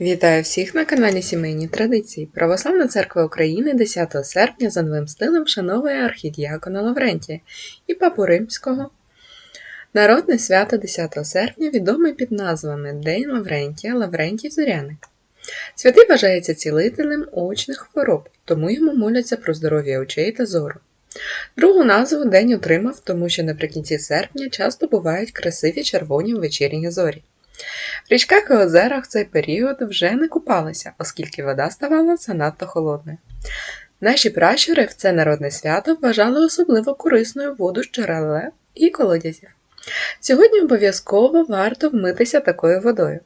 Вітаю всіх на каналі Сімейні Традиції. Православна церква України 10 серпня за новим стилем вшановує архідіакона Лаврентія і Папу Римського. Народне свято 10 серпня відоме під назвами День Лаврентія, Лаврентій Зоряник. Святий вважається цілителем очних хвороб, тому йому моляться про здоров'я очей та зору. Другу назву день отримав, тому що наприкінці серпня часто бувають красиві червоні вечірні зорі. В річках і озерах в цей період вже не купалися, оскільки вода ставала занадто холодною. Наші пращури в це народне свято вважали особливо корисною воду з джерел і колодязів. Сьогодні обов'язково варто вмитися такою водою.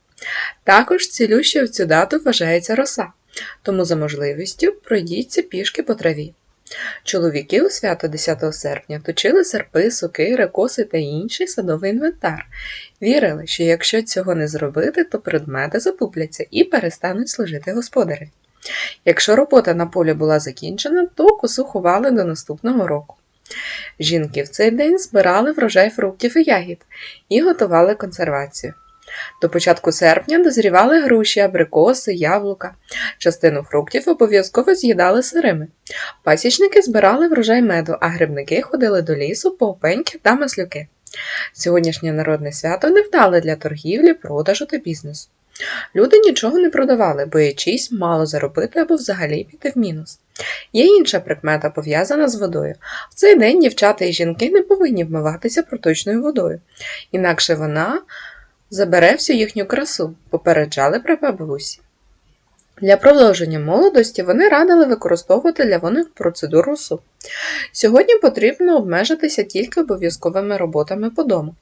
Також цілющою в цю дату вважається роса, тому за можливістю пройдіться пішки по траві. Чоловіки у свято 10 серпня точили серпи, сокири, коси та інший садовий інвентар. Вірили, що якщо цього не зробити, то предмети затупляться і перестануть служити господареві. Якщо робота на полі була закінчена, то косу ховали до наступного року. Жінки в цей день збирали врожай фруктів і ягід і готували консервацію. До початку серпня дозрівали груші, абрикоси, яблука. Частину фруктів обов'язково з'їдали сирими. Пасічники збирали врожай меду, а грибники ходили до лісу по опеньки та маслюки. Сьогоднішнє народне свято невдале для торгівлі, продажу та бізнесу. Люди нічого не продавали, боячись мало заробити або взагалі піти в мінус. Є інша прикмета пов'язана з водою. В цей день дівчата і жінки не повинні вмиватися проточною водою, інакше вона забере всю їхню красу, попереджали прабабусі. Для продовження молодості вони радили використовувати лявоних процедур росу. Сьогодні потрібно обмежитися тільки обов'язковими роботами по дому,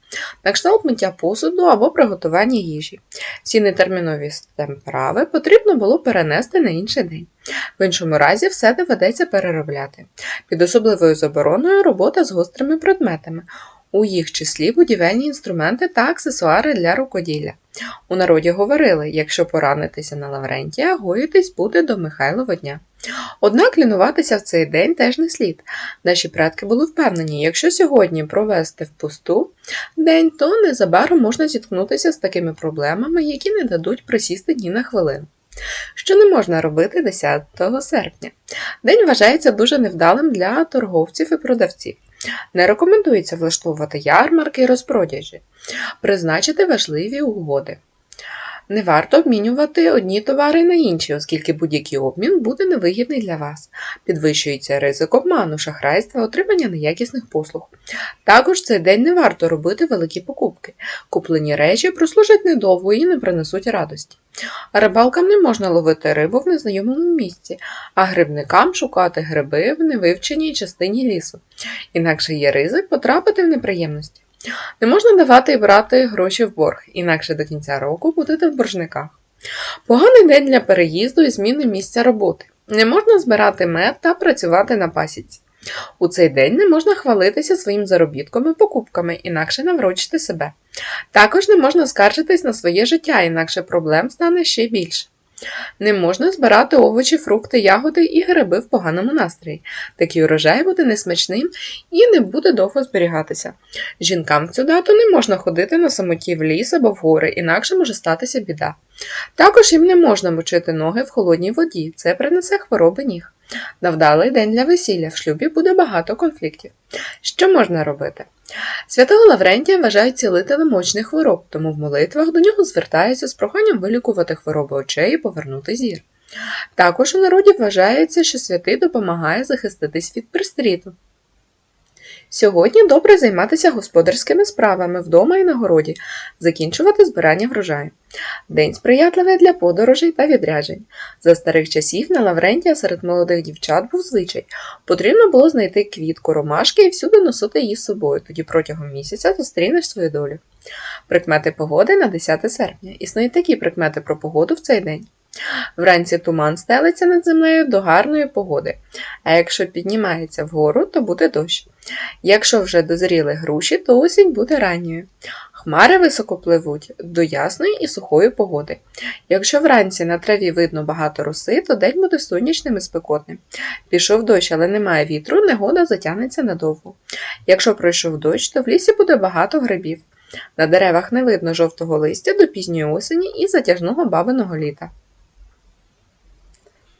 на кшталт миття посуду або приготування їжі. Всі нетермінові справи потрібно було перенести на інший день. В іншому разі все доведеться переробляти. Під особливою забороною робота з гострими предметами, у їх числі будівельні інструменти та аксесуари для рукоділля. У народі говорили, якщо поранитися на Лаврентія, гоїтись буде до Михайлова дня. Однак лінуватися в цей день теж не слід. Наші предки були впевнені, якщо сьогодні провести впусту день, то незабаром можна зіткнутися з такими проблемами, які не дадуть присісти ні на хвилину. Що не можна робити 10 серпня. День вважається дуже невдалим для торговців і продавців. Не рекомендується влаштовувати ярмарки і розпродажі, призначити важливі угоди. Не варто обмінювати одні товари на інші, оскільки будь-який обмін буде невигідний для вас. Підвищується ризик обману, шахрайства, отримання неякісних послуг. Також цей день не варто робити великі покупки. Куплені речі прослужать недовго і не принесуть радості. Рибалкам не можна ловити рибу в незнайомому місці, а грибникам шукати гриби в невивченій частині лісу. Інакше є ризик потрапити в неприємності. Не можна давати і брати гроші в борг, інакше до кінця року будете в боржниках. Поганий день для переїзду і зміни місця роботи. Не можна збирати мед та працювати на пасіці. У цей день не можна хвалитися своїм заробітком і покупками, інакше наврочити себе. Також не можна скаржитись на своє життя, інакше проблем стане ще більше. Не можна збирати овочі, фрукти, ягоди і гриби в поганому настрої. Такий урожай буде несмачним і не буде довго зберігатися. Жінкам в цю дату не можна ходити на самоті в ліс або в гори, інакше може статися біда. Також їм не можна мочити ноги в холодній воді, це принесе хвороби ніг. На вдалий день для весілля в шлюбі буде багато конфліктів. Що можна робити? Святого Лаврентія вважають цілителем очних хвороб, тому в молитвах до нього звертаються з проханням вилікувати хвороби очей і повернути зір. Також у народі вважається, що святий допомагає захиститись від пристріту. Сьогодні добре займатися господарськими справами вдома і на городі, закінчувати збирання врожаю. День сприятливий для подорожей та відряджень. За старих часів на Лаврентія серед молодих дівчат був звичай. Потрібно було знайти квітку ромашки і всюди носити її з собою, тоді протягом місяця зустрінеш свою долю. Прикмети погоди на 10 серпня. Існують такі прикмети про погоду в цей день. Вранці туман стелиться над землею до гарної погоди, а якщо піднімається вгору, то буде дощ. Якщо вже дозріли груші, то осінь буде ранньою. Хмари високо пливуть до ясної і сухої погоди. Якщо вранці на траві видно багато роси, то день буде сонячним і спекотним. Пішов дощ, але немає вітру, негода затягнеться надовго. Якщо пройшов дощ, то в лісі буде багато грибів. На деревах не видно жовтого листя до пізньої осені і затяжного бабиного літа.